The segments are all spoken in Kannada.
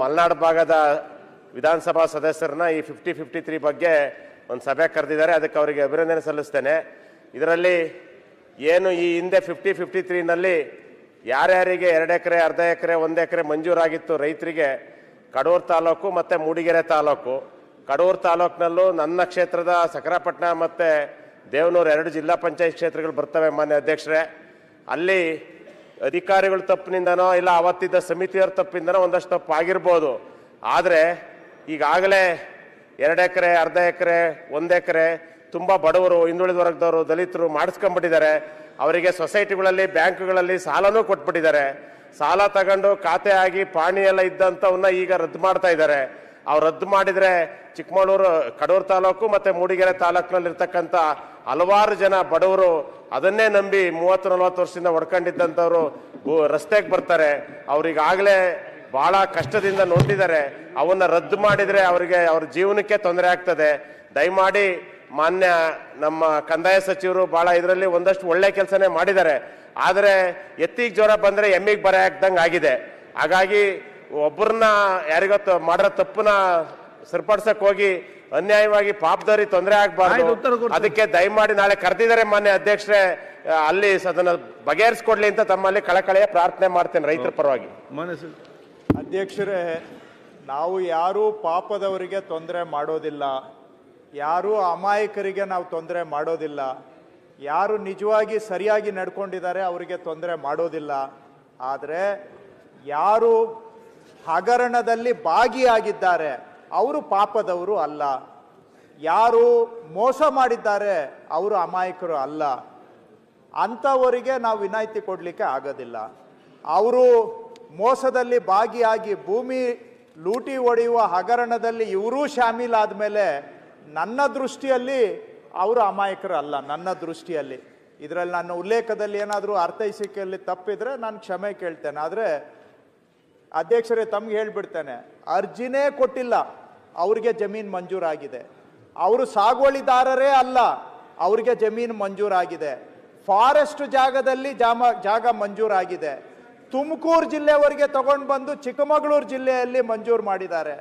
ಮಲೆನಾಡು ಭಾಗದ ವಿಧಾನಸಭಾ ಸದಸ್ಯರನ್ನ ಈ ಫಿಫ್ಟಿ ಫಿಫ್ಟಿ ತ್ರೀ ಬಗ್ಗೆ ಒಂದು ಸಭೆ ಕರೆದಿದ್ದಾರೆ. ಅದಕ್ಕೆ ಅವರಿಗೆ ಅಭಿನಂದನೆ ಸಲ್ಲಿಸ್ತೇನೆ. ಇದರಲ್ಲಿ ಏನು ಈ ಹಿಂದೆ ಫಿಫ್ಟಿ ಫಿಫ್ಟಿ ತ್ರೀನಲ್ಲಿ ಯಾರ್ಯಾರಿಗೆ ಎರಡು ಎಕರೆ, ಅರ್ಧ ಎಕರೆ, ಒಂದು ಎಕರೆ ಮಂಜೂರಾಗಿತ್ತು ರೈತರಿಗೆ? ಕಡೂರು ತಾಲೂಕು ಮತ್ತು ಮೂಡಿಗೆರೆ ತಾಲೂಕು. ಕಡೂರು ತಾಲೂಕಿನಲ್ಲೂ ನನ್ನ ಕ್ಷೇತ್ರದ ಸಕರಾಪಟ್ಟಣ ಮತ್ತು ದೇವನೂರು ಎರಡು ಜಿಲ್ಲಾ ಪಂಚಾಯತ್ ಕ್ಷೇತ್ರಗಳು ಬರ್ತವೆ ಮಾನ್ಯ ಅಧ್ಯಕ್ಷರೇ. ಅಲ್ಲಿ ಅಧಿಕಾರಿಗಳ ತಪ್ಪಿನಿಂದನೋ ಇಲ್ಲ ಅವತ್ತಿದ್ದ ಸಮಿತಿಯವ್ರ ತಪ್ಪಿಂದನೋ ಒಂದಷ್ಟು ತಪ್ಪು ಆಗಿರ್ಬೋದು ಆದರೆ ಈಗಾಗಲೇ ಎರಡು ಎಕರೆ, ಅರ್ಧ ಎಕರೆ, ಒಂದು ಎಕರೆ ತುಂಬ ಬಡವರು, ಹಿಂದುಳಿದ ವರ್ಗದವರು, ದಲಿತರು ಮಾಡಿಸ್ಕೊಂಡ್ಬಿಟ್ಟಿದ್ದಾರೆ. ಅವರಿಗೆ ಸೊಸೈಟಿಗಳಲ್ಲಿ, ಬ್ಯಾಂಕ್ಗಳಲ್ಲಿ ಸಾಲನೂ ಕೊಟ್ಬಿಟ್ಟಿದ್ದಾರೆ. ಸಾಲ ತಗೊಂಡು ಖಾತೆ ಆಗಿ ಪಾಣಿ ಎಲ್ಲ ಇದ್ದಂಥವನ್ನ ಈಗ ರದ್ದು ಮಾಡ್ತಾ ಇದ್ದಾರೆ. ಅವ್ರು ರದ್ದು ಮಾಡಿದರೆ ಚಿಕ್ಕಮಗಳೂರು, ಕಡೂರು ತಾಲೂಕು ಮತ್ತು ಮೂಡಿಗೆರೆ ತಾಲೂಕಿನಲ್ಲಿ ಇರ್ತಕ್ಕಂಥ ಹಲವಾರು ಜನ ಬಡವರು ಅದನ್ನೇ ನಂಬಿ ಮೂವತ್ತು, ನಲವತ್ತು ವರ್ಷದಿಂದ ಹೊಡ್ಕೊಂಡಿದ್ದಂಥವ್ರು ರಸ್ತೆಗೆ ಬರ್ತಾರೆ. ಅವ್ರಿಗಾಗಲೇ ಬಹಳ ಕಷ್ಟದಿಂದ ನೊಂದಿದ್ದಾರೆ ಅವನ್ನ ರದ್ದು ಮಾಡಿದರೆ ಅವರಿಗೆ ಅವ್ರ ಜೀವನಕ್ಕೆ ತೊಂದರೆ ಆಗ್ತದೆ. ದಯಮಾಡಿ ಮಾನ್ಯ ನಮ್ಮ ಕಂದಾಯ ಸಚಿವರು ಬಹಳ ಇದರಲ್ಲಿ ಒಂದಷ್ಟು ಒಳ್ಳೆ ಕೆಲಸನೇ ಮಾಡಿದ್ದಾರೆ. ಆದರೆ ಎತ್ತಿಗೆ ಜ್ವರ ಬಂದರೆ ಎಮ್ಮಿಗೆ ಬರ ಹಾಕ್ದಂಗೆ ಆಗಿದೆ. ಹಾಗಾಗಿ ಒಬ್ಬರನ್ನ ಯಾರಿಗೊತ್ತು ಮಾಡಿರೋ ತಪ್ಪನ್ನ ಸರಿಪಡ್ಸಕ್ಕೆ ಹೋಗಿ ಅನ್ಯಾಯವಾಗಿ ಪಾಪದವ್ರಿಗೆ ತೊಂದರೆ ಆಗ್ಬಾರ್ದು. ಅದಕ್ಕೆ ದಯಮಾಡಿ ನಾಳೆ ಕರೆದಿದ್ದಾರೆ ಮಾನ್ಯ ಅಧ್ಯಕ್ಷರೇ ಅಲ್ಲಿ ಅದನ್ನ ಬಗೆಹರಿಸ್ಕೊಡ್ಲಿ ಅಂತ ತಮ್ಮಲ್ಲಿ ಕಳಕಳೆಯ ಪ್ರಾರ್ಥನೆ ಮಾಡ್ತೇನೆ ರೈತರ ಪರವಾಗಿ. ಮನಸ್ಸು ಅಧ್ಯಕ್ಷರೇ ನಾವು ಯಾರೂ ಪಾಪದವರಿಗೆ ತೊಂದರೆ ಮಾಡೋದಿಲ್ಲ. ಯಾರೂ ಅಮಾಯಕರಿಗೆ ನಾವು ತೊಂದರೆ ಮಾಡೋದಿಲ್ಲ. ಯಾರು ನಿಜವಾಗಿ ಸರಿಯಾಗಿ ನಡ್ಕೊಂಡಿದ್ದಾರೆ ಅವರಿಗೆ ತೊಂದರೆ ಮಾಡೋದಿಲ್ಲ. ಆದರೆ ಯಾರು ಹಗರಣದಲ್ಲಿ ಭಾಗಿಯಾಗಿದ್ದಾರೆ ಅವರು ಪಾಪದವರು ಅಲ್ಲ. ಯಾರು ಮೋಸ ಮಾಡಿದ್ದಾರೆ ಅವರು ಅಮಾಯಕರು ಅಲ್ಲ. ಅಂಥವರಿಗೆ ನಾವು ವಿನಾಯಿತಿ ಕೊಡಲಿಕ್ಕೆ ಆಗೋದಿಲ್ಲ. ಅವರು ಮೋಸದಲ್ಲಿ ಭಾಗಿಯಾಗಿ ಭೂಮಿ ಲೂಟಿ ಹೊಡೆಯುವ ಹಗರಣದಲ್ಲಿ ಇವರೂ ಶಾಮೀಲಾದ ಮೇಲೆ ನನ್ನ ದೃಷ್ಟಿಯಲ್ಲಿ ಅವರು ಅಮಾಯಕರು ಅಲ್ಲ, ನನ್ನ ದೃಷ್ಟಿಯಲ್ಲಿ. ಇದರಲ್ಲಿ ನನ್ನ ಉಲ್ಲೇಖದಲ್ಲಿ ಏನಾದರೂ ಅರ್ಥೈಸಿಕೆಯಲ್ಲಿ ತಪ್ಪಿದರೆ ನಾನು ಕ್ಷಮೆ ಕೇಳ್ತೇನೆ. ಆದರೆ ಅಧ್ಯಕ್ಷರೇ ತಮ್ಗೆ ಹೇಳ್ಬಿಡ್ತೇನೆ, ಅರ್ಜಿನೇ ಕೊಟ್ಟಿಲ್ಲ. ಅವ್ರಿಗೆ ಜಮೀನು ಮಂಜೂರಾಗಿದೆ. ಅವರು ಸಾಗುವಳಿದಾರರೇ ಅಲ್ಲ, ಅವ್ರಿಗೆ ಜಮೀನು ಮಂಜೂರಾಗಿದೆ. ಫಾರೆಸ್ಟ್ ಜಾಗದಲ್ಲಿ ಜಾಮ, ಜಾಗ ಮಂಜೂರಾಗಿದೆ. ತುಮಕೂರು ಜಿಲ್ಲೆವರೆಗೆ ತಗೊಂಡು ಬಂದು ಚಿಕ್ಕಮಗಳೂರು ಜಿಲ್ಲೆಯಲ್ಲಿ ಮಂಜೂರು ಮಾಡಿದ್ದಾರೆ.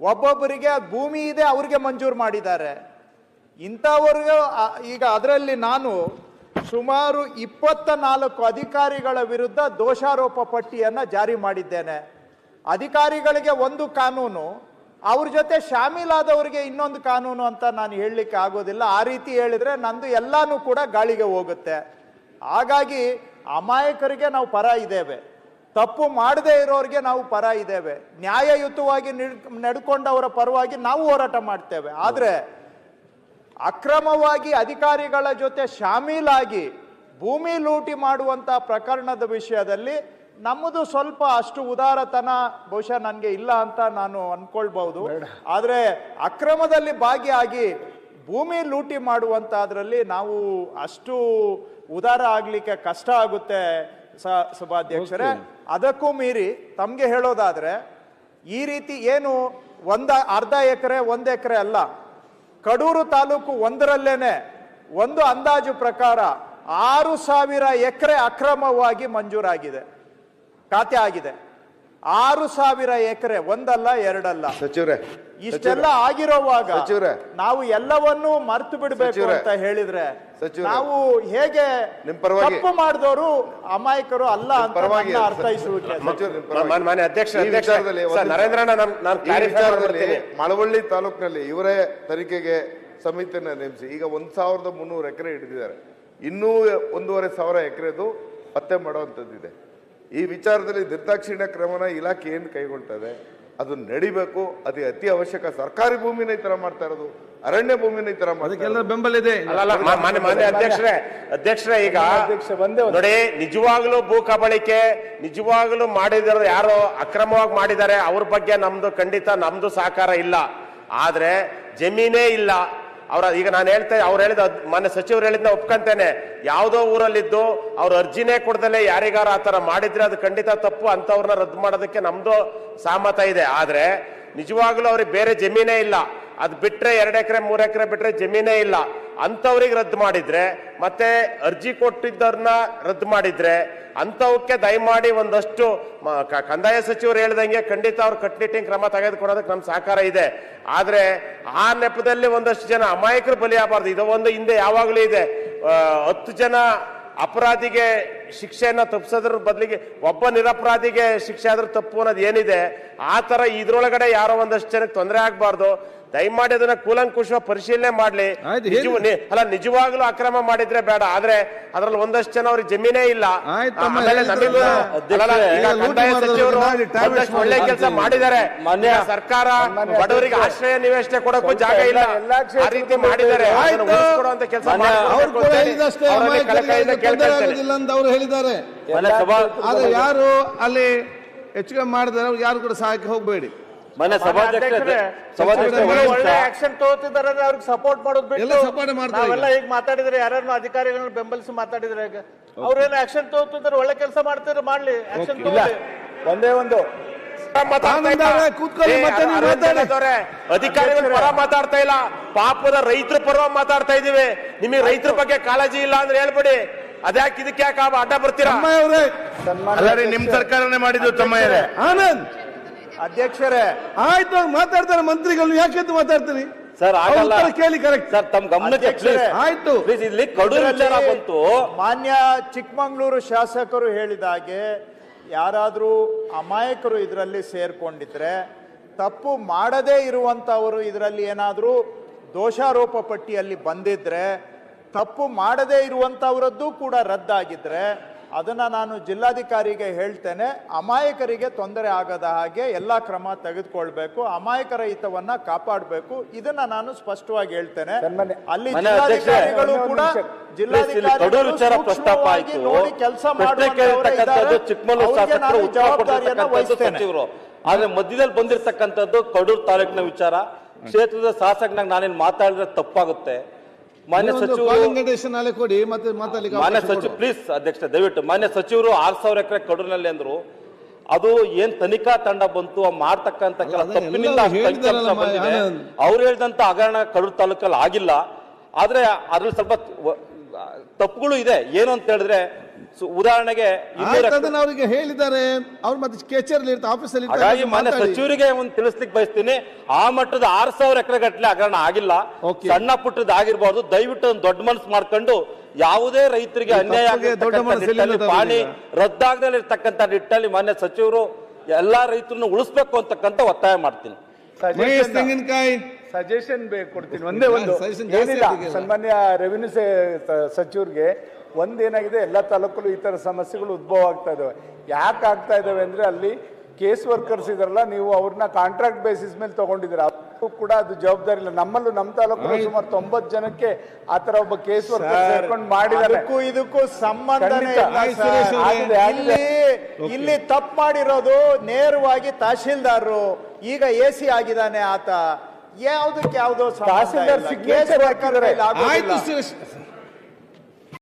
ಒಬ್ಬೊಬ್ಬರಿಗೆ ಭೂಮಿ ಇದೆ, ಅವ್ರಿಗೆ ಮಂಜೂರು ಮಾಡಿದ್ದಾರೆ. ಇಂಥವ್ರಿಗೆ ಈಗ ಅದರಲ್ಲಿ ನಾನು ಸುಮಾರು ಇಪ್ಪತ್ತ ನಾಲ್ಕು ಅಧಿಕಾರಿಗಳ ವಿರುದ್ಧ ದೋಷಾರೋಪ ಪಟ್ಟಿಯನ್ನು ಜಾರಿ ಮಾಡಿದ್ದೇನೆ. ಅಧಿಕಾರಿಗಳಿಗೆ ಒಂದು ಕಾನೂನು ಅವ್ರ ಜೊತೆ ಶಾಮೀಲಾದವ್ರಿಗೆ ಇನ್ನೊಂದು ಕಾನೂನು ಅಂತ ನಾನು ಹೇಳಲಿಕ್ಕೆ ಆಗೋದಿಲ್ಲ. ಆ ರೀತಿ ಹೇಳಿದ್ರೆ ನಂದು ಎಲ್ಲಾನು ಕೂಡ ಗಾಳಿಗೆ ಹೋಗುತ್ತೆ. ಹಾಗಾಗಿ ಅಮಾಯಕರಿಗೆ ನಾವು ಪರ ಇದ್ದೇವೆ. ತಪ್ಪು ಮಾಡದೇ ಇರೋರಿಗೆ ನಾವು ಪರ ಇದ್ದೇವೆ. ನ್ಯಾಯಯುತವಾಗಿ ನಿಡ್- ನಡ್ಕೊಂಡವರ ಪರವಾಗಿ ನಾವು ಹೋರಾಟ ಮಾಡ್ತೇವೆ. ಆದರೆ ಅಕ್ರಮವಾಗಿ ಅಧಿಕಾರಿಗಳ ಜೊತೆ ಶಾಮೀಲಾಗಿ ಭೂಮಿ ಲೂಟಿ ಮಾಡುವಂತ ಪ್ರಕರಣದ ವಿಷಯದಲ್ಲಿ ನಮ್ಮದು ಸ್ವಲ್ಪ ಅಷ್ಟು ಉದಾರತನ ಬಹುಶಃ ನನಗೆ ಇಲ್ಲ ಅಂತ ನಾನು ಅನ್ಕೊಳ್ಬಹುದು. ಆದರೆ ಅಕ್ರಮದಲ್ಲಿ ಭಾಗಿಯಾಗಿ ಭೂಮಿ ಲೂಟಿ ಮಾಡುವಂತದ್ರಲ್ಲಿ ನಾವು ಅಷ್ಟು ಉದಾರ ಆಗ್ಲಿಕ್ಕೆ ಕಷ್ಟ ಆಗುತ್ತೆ ಸ- ಸಭಾಧ್ಯಕ್ಷರೇ. ಅದಕ್ಕೂ ಮೀರಿ ತಮಗೆ ಹೇಳೋದಾದ್ರೆ ಈ ರೀತಿ ಏನು ಒಂದ ಅರ್ಧ ಎಕರೆ ಒಂದು ಎಕರೆ ಅಲ್ಲ ಕಡೂರು ತಾಲೂಕು ಒಂದರಲ್ಲೇನೆ ಒಂದು ಅಂದಾಜು ಪ್ರಕಾರ ಆರು ಸಾವಿರ ಎಕರೆ ಅಕ್ರಮವಾಗಿ ಮಂಜೂರಾಗಿದೆ. ಖಾತೆ ಆಗಿದೆ ಆರು ಸಾವಿರ ಎಕರೆ ಒಂದಲ್ಲ ಎರಡಲ್ಲ ಸಚಿವರೇ ಇಷ್ಟೆಲ್ಲ ಆಗಿರೋವಾಗ ಸಚಿವ್ರೆ. ನಾವು ಎಲ್ಲವನ್ನೂ ಮರ್ತು ಬಿಡಬೇಕು ಸಚಿವ್ರೆ. ಅಂತ ಹೇಳಿದ್ರೆ ಸಚಿವರೇ. ನಾವು ಹೇಗೆ ನಿಮ್ ಪರವಾಗಿ- ತಪ್ಪು ಮಾಡಿದವರು ಅಮಾಯಕರು ಅಲ್ಲ ಅಂತ ಪರವಾಗಿ ನನ್ನ ಅರ್ಥೈಸುವಿಕೆ ಸಚಿವರು ನಿಮ್ ಪರವಾಗಿ. ಮಾನ್ಯ- ಮಾನ್ಯ ಅಧ್ಯಕ್ಷ ಈ ಅಧ್ಯಕ್ಷ ವಿಚಾರದಲ್ಲಿ ಸರ್, ಒಂದು- ನರೇಂದ್ರಣ್ಣ ನಾನು ನಾನು ಈ ಕ್ಲಾರಿಫೈ ವಿಚಾರದಲ್ಲಿ ಮಾಡ್ತೀನಿ ಮಳವಳ್ಳಿ ತಾಲೂಕಿನಲ್ಲಿ ಇವರೇ ತನಿಖೆಗೆ ಸಮಿತಿಯನ್ನ ನೇಮಿಸಿ ಈಗ ಒಂದ್ ಸಾವಿರದ ಮುನ್ನೂರು ಎಕರೆ ಹಿಡಿದಿದ್ದಾರೆ ಇನ್ನೂ ಒಂದೂವರೆ ಸಾವಿರ ಎಕರೆದು ಪತ್ತೆ ಮಾಡುವಂಥದ್ದಿದೆ ಈ ವಿಚಾರದಲ್ಲಿ ನಿರ್ದಾಕ್ಷಿಣ್ಯ ಕ್ರಮನ ಇಲಾಖೆ ಏನು ಕೈಗೊಳ್ತದೆ? ಅದು ನಡಿಬೇಕು ಅದು ಅತಿ ಅವಶ್ಯಕ. ಸರ್ಕಾರಿ ಭೂಮಿನ ಈ ತರ ಮಾಡ್ತಾ ಇರೋದು ಅರಣ್ಯ ಭೂಮಿನ ಈ ತರ ಅದಕ್ಕೆಲ್ಲ ಬೆಂಬಲ ಇದೆ. ಅಲ್ಲ ಅಲ್ಲ ಮಾ- ಮಾನ್ಯ ಮಾನ್ಯ ಅಧ್ಯಕ್ಷರೇ ಅಧ್ಯಕ್ಷರೇ ಈಗ ನೋಡಿ ನಿಜವಾಗ್ಲೂ ಭೂ ಕಬಳಿಕೆ ನಿಜವಾಗ್ಲೂ ಮಾಡಿದ್ರು ಯಾರೋ ಅಕ್ರಮವಾಗಿ ಮಾಡಿದ್ದಾರೆ ಅವ್ರ ಬಗ್ಗೆ ನಮ್ದು ಖಂಡಿತ ನಮ್ದು ಸಹಕಾರ ಇಲ್ಲ. ಆದ್ರೆ ಜಮೀನೇ ಇಲ್ಲ. ಅವ್ರ ಈಗ ನಾನು ಹೇಳ್ತೇನೆ ಅವ್ರು ಹೇಳಿದ ಮನೆ ಸಚಿವರು ಹೇಳಿದ್ನ ಒಪ್ಕೊಂತೇನೆ. ಯಾವುದೋ ಊರಲ್ಲಿದ್ದು ಅವ್ರ ಅರ್ಜಿನೇ ಕೊಡ್ದಲೆ ಯಾರಿಗಾರ ಆ ಥರ ಮಾಡಿದ್ರೆ ಅದು ಖಂಡಿತ ತಪ್ಪು ಅಂಥವ್ರನ್ನ ರದ್ದು ಮಾಡೋದಕ್ಕೆ ನಮ್ಮದು ಸಹಮತ ಇದೆ. ಆದರೆ ನಿಜವಾಗ್ಲೂ ಅವ್ರಿಗೆ ಬೇರೆ ಜಮೀನೇ ಇಲ್ಲ. ಅದು ಬಿಟ್ರೆ ಎರಡು ಎಕರೆ, ಮೂರು ಎಕರೆ ಬಿಟ್ರೆ ಜಮೀನೇ ಇಲ್ಲ. ಅಂಥವ್ರಿಗೆ ರದ್ದು ಮಾಡಿದ್ರೆ, ಮತ್ತೆ ಅರ್ಜಿ ಕೊಟ್ಟಿದ್ದವ್ರನ್ನ ರದ್ದು ಮಾಡಿದ್ರೆ ಅಂಥವಕ್ಕೆ ದಯಮಾಡಿ ಒಂದಷ್ಟು ಕಂದಾಯ ಸಚಿವರು ಹೇಳ್ದಂಗೆ ಖಂಡಿತ ಅವ್ರು ಕಟ್ಟುನಿಟ್ಟಿನ ಕ್ರಮ ತೆಗೆದುಕೊಳ್ಳೋದಕ್ಕೆ ನಮ್ಮ ಸಹಕಾರ ಇದೆ. ಆದ್ರೆ ಆ ನೆಪದಲ್ಲಿ ಒಂದಷ್ಟು ಜನ ಅಮಾಯಕರು ಬಲಿಯಾಗಬಾರ್ದು ಇದು ಒಂದು ಹಿಂದೆ ಯಾವಾಗಲೂ ಇದೆ. ಹತ್ತು ಜನ ಅಪರಾಧಿಗೆ ಶಿಕ್ಷೆಯನ್ನ ತಪ್ಪಿಸೋದ್ರ ಬದಲಿಗೆ ಒಬ್ಬ ನಿರಪರಾಧಿಗೆ ಶಿಕ್ಷೆ ಆದ್ರೂ ತಪ್ಪು ಅನ್ನೋದು ಏನಿದೆ ಆ ಥರ ಇದ್ರೊಳಗಡೆ ಯಾರೋ ಒಂದಷ್ಟು ಜನಕ್ಕೆ ತೊಂದರೆ ಆಗಬಾರ್ದು. ದಯಮಾಡಿ ಅದನ್ನ ಕೂಲಂಕುಷ ಪರಿಶೀಲನೆ ಮಾಡ್ಲಿ. ಅಲ್ಲ ನಿಜವಾಗ್ಲೂ ಅಕ್ರಮ ಮಾಡಿದ್ರೆ ಬೇಡ ಆದ್ರೆ ಅದ್ರಲ್ಲಿ ಒಂದಷ್ಟು ಜನ ಅವ್ರಿಗೆ ಜಮೀನೇ ಇಲ್ಲ. ಒಳ್ಳೆ ಕೆಲಸ. ಮಾಡಿದ್ದಾರೆ. ಸರ್ಕಾರ ಬಡವರಿಗೆ ಆಶ್ರಯ ನಿವೇಶನೆ ಕೊಡಕ್ಕೂ ಜಾಗ ಇಲ್ಲ. ಆ ರೀತಿ ಮಾಡಿದ್ದಾರೆ. ಕೆಲಸ ಹೇಳಿದ್ದಾರೆ. ಮನೆ ಸಭಾ ಆದ್ರೆ ಯಾರು ಅಲ್ಲಿ ಹೆಚ್ಚು ಕಮ್ಮಿ ಮಾಡಿದಾರೆ ಯಾರು ಕೂಡ ಸಹಾಯಕ್ಕೆ ಹೋಗಬೇಡಿ. ಮನೆ ಸಭಾಧ್ಯಕ್ಷರೇ ಒಳ್ಳೆ ಆಕ್ಷನ್ ತಗೋತಿದ್ದಾರೆ ಅಂದ್ರೆ ಅವ್ರಿಗೆ ಸಪೋರ್ಟ್ ಮಾಡೋದು ಬಿಟ್ಟು support ಮಾಡ್ತಾರೆ ಈಗ ಮಾತಾಡಿದ್ರೆ ಯಾರನ್ನ ಅಧಿಕಾರಿಗಳನ್ನ ಬೆಂಬಲಿಸಿ ಮಾತಾಡಿದ್ರೆ ಈಗ ಅವ್ರೇನು ಆಕ್ಷನ್ ತಗೋತಿದ್ದಾರೆ ಒಳ್ಳೆ ಕೆಲಸ ಮಾಡ್ತಿದ್ರೆ ಮಾಡ್ಲಿ ಆಕ್ಷನ್ ತಗೊಳ್ಳಿ ಒಂದೇ ಒಂದು. ಅಧಿಕಾರಿಗಳ ಪರ ಮಾತಾಡ್ತಾ ಇಲ್ಲ. ಪಾಪದ ರೈತರ ಪರವಾಗಿ ಮಾತಾಡ್ತಾ ಇದೀವಿ ನಿಮಗೆ ರೈತರ ಬಗ್ಗೆ ಕಾಳಜಿ ಇಲ್ಲ ಅಂದ್ರೆ ಹೇಳ್ಬಿಡಿ. ಅದ್ಯಾಕೆ ಇದಕ್ಕೆ ಯಾಕೆ ಆ ಅಡ್ಡ ಬರ್ತೀರಾ? ಅಲ್ಲ ರೀ ನಿಮ್ ಸರ್ಕಾರನೇ ಮಾಡಿದ್ರು ತಮ್ಮಯ್ಯರೇ. ಆನಂದ್! ಅಧ್ಯಕ್ಷರೇ. ಆಯ್ತು ಅವ್ರು ಮಾತಾಡ್ತಾರೆ ಮಂತ್ರಿಗಳು ಯಾಕೆ ಎದ್ದು ಮಾತಾಡ್ತೀರಿ ಸರ್ ಅವ್ರ ಆಗಲ್ಲ ಉತ್ತರ ಕೇಳಿ ಕರೆಕ್ಟ್ ಸರ್ ತಮ್ಮ ಗಮನಕ್ಕೆ ಅಧ್ಯಕ್ಷರೇ, please. ಆಯ್ತು. Please, ಇಲ್ಲಿ ಕಡು ವಿಚಾರ ಬಂತು. ಮಾನ್ಯ ಚಿಕ್ಕಮಂಗ್ಳೂರು ಶಾಸಕರು ಹೇಳಿದ ಹಾಗೆ ಯಾರಾದರೂ ಅಮಾಯಕರು ಇದರಲ್ಲಿ ಸೇರ್ಕೊಂಡಿದ್ರೆ ತಪ್ಪು ಮಾಡದೇ ಇರುವಂಥವರು ಇದರಲ್ಲಿ ಏನಾದರೂ ದೋಷಾರೋಪ ಪಟ್ಟಿಯಲ್ಲಿ ಬಂದಿದ್ರೆ ತಪ್ಪು ಮಾಡದೇ ಇರುವಂಥವರದ್ದು ಕೂಡ ರದ್ದಾಗಿದ್ದರೆ ಅದನ್ನ ನಾನು ಜಿಲ್ಲಾಧಿಕಾರಿಗೆ ಹೇಳ್ತೇನೆ. ಅಮಾಯಕರಿಗೆ ತೊಂದರೆ ಆಗದ ಹಾಗೆ ಎಲ್ಲ ಕ್ರಮ ತೆಗೆದುಕೊಳ್ಬೇಕು. ಅಮಾಯಕರ ಹಿತವನ್ನ ಕಾಪಾಡಬೇಕು. ಇದನ್ನ ನಾನು ಸ್ಪಷ್ಟವಾಗಿ ಹೇಳ್ತೇನೆ. ಅಲ್ಲಿ ಜಿಲ್ಲಾಧಿಕಾರಿಗಳು ಕೂಡ ಕೆಲಸ ಜವಾಬ್ದಾರಿಯನ್ನ ವಹಿಸ್ತೇನೆ. ಆದ್ರೆ ಮಧ್ಯದಲ್ಲಿ ಬಂದಿರತಕ್ಕಂಥದ್ದು ಕಡೂರು ತಾಲೂಕಿನ ವಿಚಾರ. ಕ್ಷೇತ್ರದ ಶಾಸಕನಾಗ ನಾನೇನು ಮಾತಾಡಿದ್ರೆ ತಪ್ಪಾಗುತ್ತೆ. ಮಾನ್ಯ ಸಚಿವರು ಕೊಡಿ ಮತ್ತೆ ಮಾತಾಡ್ಲಿಕ್ಕೆ ಮಾನ್ಯ ಸಚಿವ. ಪ್ಲೀಸ್ ಅಧ್ಯಕ್ಷ ದಯವಿಟ್ಟು ಮಾನ್ಯ ಸಚಿವರು ಆರ್ ಸಾವಿರ ಎಕರೆ ಕಡೂರಿನಲ್ಲಿ ಅಂದ್ರು ಅದು ಏನ್ ತನಿಖಾ ತಂಡ ಬಂತು ಮಾಡ್ತಕ್ಕಂತ ಕೆಲ ತಪ್ಪಿನಿಂದ. ಅವ್ರು ಹೇಳಿದಂತ ಹಗರಣ ಕಡೂರು ತಾಲೂಕಲ್ಲಿ ಆಗಿಲ್ಲ ಆದ್ರೆ ಅದ್ರಲ್ಲಿ ಸ್ವಲ್ಪ ತಪ್ಪುಗಳು ಇದೆ ಏನು ಅಂತ ಹೇಳಿದ್ರೆ ಉದಾಹರಣೆಗೆ ಅವರಿಗೆ ಹೇಳಿದ್ದಾರೆ ಅವ್ರು ಮತ್ತೆ ಕಚೇರಿಯಲ್ಲಿ ಇರ್ತಾರೆ ಆಫೀಸಲ್ಲಿ ಹಾಗಾಗಿ ಮಾನ್ಯ ಸಚಿವರಿಗೆ ಒಂದು ತಿಳಿಸ್ಲಿಕ್ಕೆ ಬಯಸ್ತೀನಿ. ಆ ಮಟ್ಟದ ಆರ್ ಸಾವಿರ ಎಕರೆ ಗಟ್ಟಲೆ ಹಗರಣ ಆಗಿಲ್ಲ. ಸಣ್ಣ ಪುಟ್ಟದ ಆಗಿರ್ಬಾರ್ದು ದಯವಿಟ್ಟು ಒಂದು ದೊಡ್ಡ ಮನಸ್ಸು ಮಾಡ್ಕೊಂಡು ಯಾವುದೇ ರೈತರಿಗೆ ಅನ್ಯಾಯ ಪಾಣಿ ರದ್ದಾಗದಲ್ಲಿ ಇರ್ತಕ್ಕಂಥ ನಿಟ್ಟಲ್ಲಿ ಮಾನ್ಯ ಸಚಿವರು ಎಲ್ಲಾ ರೈತರನ್ನು ಉಳಿಸ್ಬೇಕು ಅಂತಕ್ಕಂಥ ಒತ್ತಾಯ ಮಾಡ್ತೀನಿ. ತೆಂಗಿನಕಾಯಿ. ಸಜೆಷನ್ ಬೇಕು ಕೊಡ್ತೀನಿ. ಒಂದೇ ಒಂದು. ಸನ್ಮಾನ್ಯ ರೆವಿನ್ಯೂ ಸಚಿವರಿಗೆ ಒಂದೇನಾಗಿದೆ ಎಲ್ಲ ತಾಲೂಕಲ್ಲೂ ಈ ಥರ ಸಮಸ್ಯೆಗಳು ಉದ್ಭವ ಆಗ್ತಾ ಇದ್ದಾವೆ ಯಾಕೆ ಆಗ್ತಾ ಇದ್ದಾವೆ ಅಂದರೆ ಅಲ್ಲಿ ಕೇಸ್ ವರ್ಕರ್ಸ್ ಇದಾರಲ್ಲ ನೀವು ಅವ್ರನ್ನ ಕಾಂಟ್ರಾಕ್ಟ್ ಬೇಸಿಸ್ ಮೇಲೆ ತಗೊಂಡಿದ್ದೀರ. ಅವ್ರಿಗೂ ಕೂಡ ಅದು ಜವಾಬ್ದಾರಿ ಇಲ್ಲ. ನಮ್ಮಲ್ಲೂ ನಮ್ಮ ತಾಲೂಕಲ್ಲೂ ಸುಮಾರು ತೊಂಬತ್ತು ಜನಕ್ಕೆ ಆ ಥರ ಒಬ್ಬ ಕೇಸ್ ವರ್ಕರ್ ಸೇರ್ಕೊಂಡು ಮಾಡಿದ್ದಾರೆ. ಅದಕ್ಕೂ ಇದಕ್ಕೂ ಸಂಬಂಧನೇ. ಇಲ್ಲ. ಇಲ್ಲಿ ತಪ್ಪು ಮಾಡಿರೋದು ನೇರವಾಗಿ ತಹಶೀಲ್ದಾರರು. ಈಗ ಎ ಸಿ ಆಗಿದ್ದಾನೆ ಆತ. ಯಾವ್ದಕ್ಕೆ ಯಾವ್ದೋ ಕೇಸ್ ವರ್ಕರ್ ಹಾಕಿದ್ದಾರೆ.